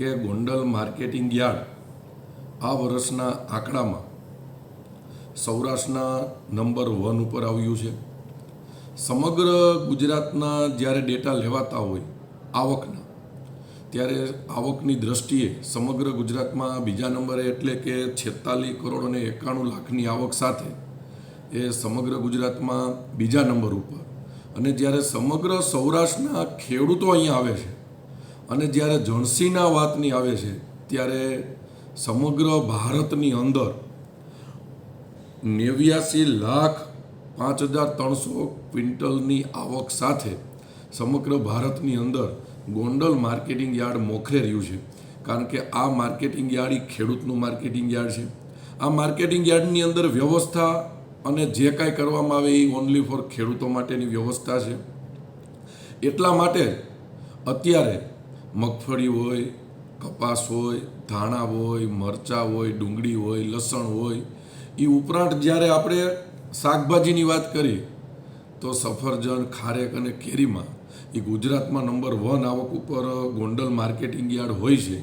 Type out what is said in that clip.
કે Gondal marketing yard આ વર્ષના આંકડામાં સૌરાષ્ટ્રના નંબર વન ઉપર આવ્યું છે. સમગ્ર ગુજરાતના જ્યારે ડેટા લેવાતા હોય આવકના, ત્યારે આવકની દ્રષ્ટિએ સમગ્ર ગુજરાતમાં બીજા નંબરે એટલે કે છેતાલીસ કરોડ અને એકાણું લાખની આવક સાથે એ સમગ્ર ગુજરાતમાં બીજા નંબર ઉપર. અને જ્યારે સમગ્ર સૌરાષ્ટ્રના ખેડૂતો અહીંયા આવે છે અને જ્યારે જણસીના વાતની આવે છે, ત્યારે સમગ્ર ભારતની અંદર નેવ્યાસી લાખ પાંચ હજાર ત્રણસો ક્વિન્ટલની આવક સાથે સમગ્ર ભારતની અંદર ગોંડલ માર્કેટિંગ યાર્ડ મોખરે રહ્યું છે. કારણ કે આ માર્કેટિંગ યાર્ડ એ ખેડૂતનું માર્કેટિંગ યાર્ડ છે. આ માર્કેટિંગ યાર્ડની અંદર વ્યવસ્થા અને જે કાંઈ કરવામાં આવે એ ઓનલી ફોર ખેડૂતો માટેની વ્યવસ્થા છે. એટલા માટે અત્યારે મગફળી હોય, કપાસ હોય, ધાણા હોય, મરચાં હોય, ડુંગળી હોય, લસણ હોય એ ઉપરાંત જ્યારે આપણે શાકભાજીની વાત કરીએ તો સફરજન, ખારેક અને કેરીમાં એ ગુજરાતમાં નંબર વન આવક ઉપર ગોંડલ માર્કેટિંગ યાર્ડ હોય છે.